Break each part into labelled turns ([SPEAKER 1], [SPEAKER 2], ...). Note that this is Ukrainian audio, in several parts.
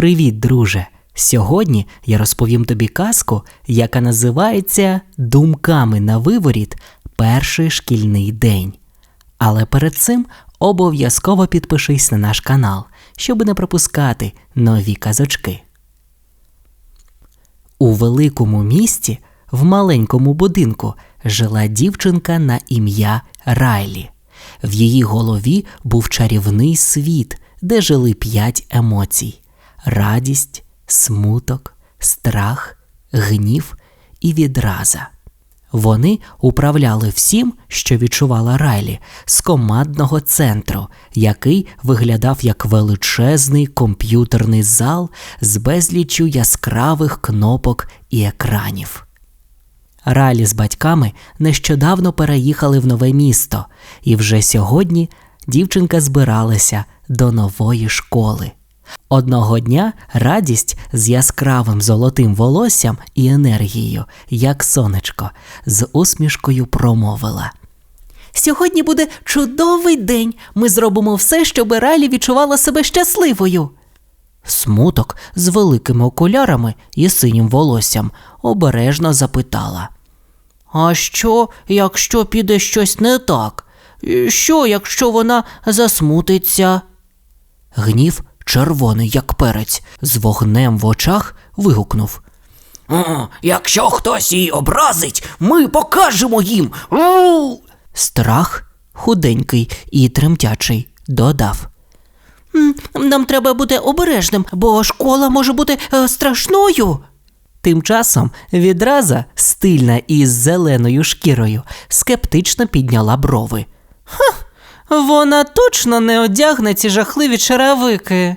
[SPEAKER 1] Привіт, друже! Сьогодні я розповім тобі казку, яка називається Думками на виворіт Перший шкільний день. Але перед цим обов'язково підпишись на наш канал, щоб не пропускати нові казочки. У великому місті, в маленькому будинку, жила дівчинка на ім'я Райлі. В її голові був чарівний світ, де жили п'ять емоцій: радість, смуток, страх, гнів і відраза. Вони управляли всім, що відчувала Райлі, з командного центру, який виглядав як величезний комп'ютерний зал з безліччю яскравих кнопок і екранів. Ралі з батьками нещодавно переїхали в нове місто, і вже сьогодні дівчинка збиралася до нової школи. Одного дня радість з яскравим золотим волоссям і енергією, як сонечко, з усмішкою промовила. Сьогодні буде чудовий день. Ми зробимо все, щоб Ралі відчувала себе щасливою. Смуток з великими окулярами і синім волоссям обережно запитала. А що, якщо піде щось не так? Що, якщо вона засмутиться? Гнів, червоний, як перець, з вогнем в очах вигукнув.
[SPEAKER 2] О, якщо хтось її образить, ми покажемо їм. У!
[SPEAKER 1] Страх, худенький і тремтячий, додав. Нам треба бути обережним, бо школа може бути е, страшною. Тим часом відраза, стильна із зеленою шкірою, скептично підняла брови. Ха, вона точно не одягне ці жахливі черевики.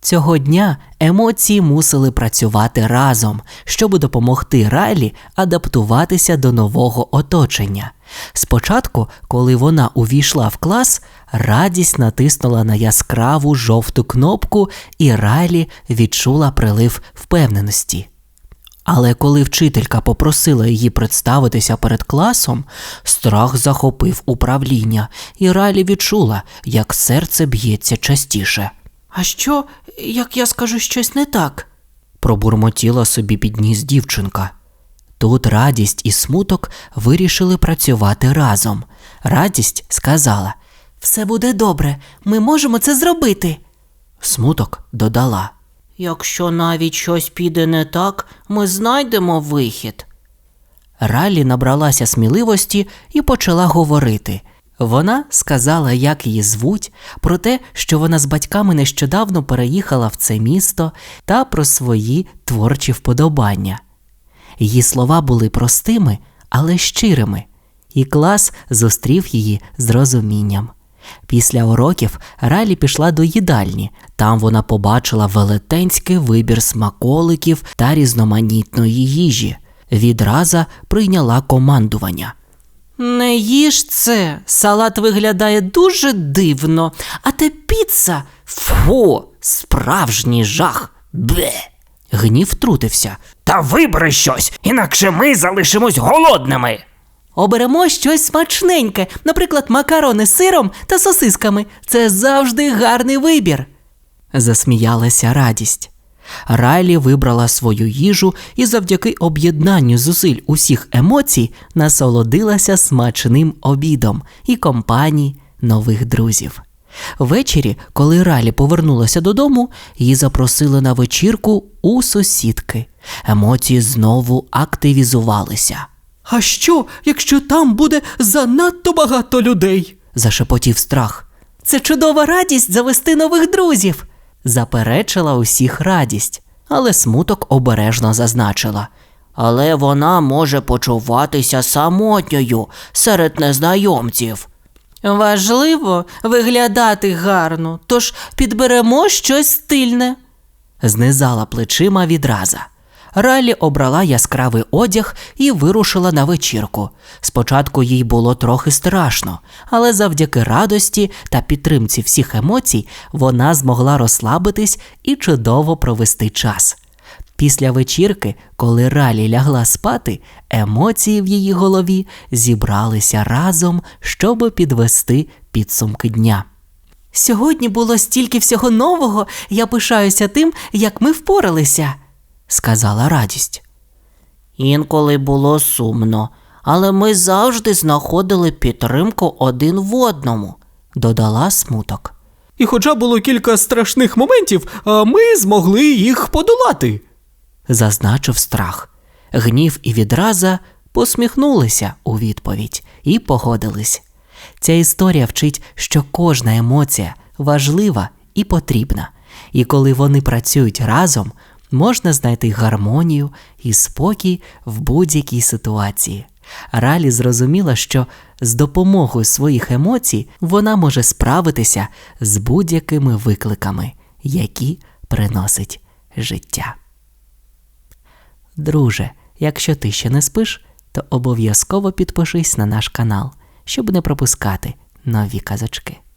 [SPEAKER 1] Цього дня емоції мусили працювати разом, щоб допомогти Райлі адаптуватися до нового оточення. Спочатку, коли вона увійшла в клас, радість натиснула на яскраву жовту кнопку, і Райлі відчула прилив впевненості. Але коли вчителька попросила її представитися перед класом, страх захопив управління, і Райлі відчула, як серце б'ється частіше. А що, як я скажу щось не так? пробурмотіла собі під ніс дівчинка. Тут радість і смуток вирішили працювати разом. Радість сказала Все буде добре, ми можемо це зробити. Смуток додала Якщо навіть щось піде не так, ми знайдемо вихід. Ралі набралася сміливості і почала говорити. Вона сказала, як її звуть, про те, що вона з батьками нещодавно переїхала в це місто, та про свої творчі вподобання. Її слова були простими, але щирими, і клас зустрів її з розумінням. Після уроків Ралі пішла до їдальні. Там вона побачила велетенський вибір смаколиків та різноманітної їжі. Відраза прийняла командування. Не їж це, салат виглядає дуже дивно, а те піца фу, справжній жах. Бе. Гнів втрутився.
[SPEAKER 2] Та вибери щось, інакше ми залишимось голодними.
[SPEAKER 1] Оберемо щось смачненьке, наприклад, макарони з сиром та сосисками. Це завжди гарний вибір. Засміялася радість. Райлі вибрала свою їжу і завдяки об'єднанню зусиль усіх емоцій насолодилася смачним обідом і компанії нових друзів. Ввечері, коли Ралі повернулася додому, її запросили на вечірку у сусідки. Емоції знову активізувалися. А що, якщо там буде занадто багато людей? зашепотів страх. Це чудова радість завести нових друзів, заперечила усіх радість, але смуток обережно зазначила. Але вона може почуватися самотньою серед незнайомців. Важливо виглядати гарно, тож підберемо щось стильне, знизала плечима відраза. Ралі обрала яскравий одяг і вирушила на вечірку. Спочатку їй було трохи страшно, але завдяки радості та підтримці всіх емоцій вона змогла розслабитись і чудово провести час. Після вечірки, коли Ралі лягла спати, емоції в її голові зібралися разом, щоб підвести підсумки дня. Сьогодні було стільки всього нового, я пишаюся тим, як ми впоралися, сказала радість. Інколи було сумно, але ми завжди знаходили підтримку один в одному, додала смуток.
[SPEAKER 3] І хоча було кілька страшних моментів, а ми змогли їх подолати.
[SPEAKER 1] Зазначив страх. Гнів і відраза посміхнулися у відповідь і погодились. Ця історія вчить, що кожна емоція важлива і потрібна, і коли вони працюють разом, можна знайти гармонію і спокій в будь-якій ситуації. Ралі зрозуміла, що з допомогою своїх емоцій вона може справитися з будь-якими викликами, які приносить життя. Друже, якщо ти ще не спиш, то обов'язково підпишись на наш канал, щоб не пропускати нові казочки.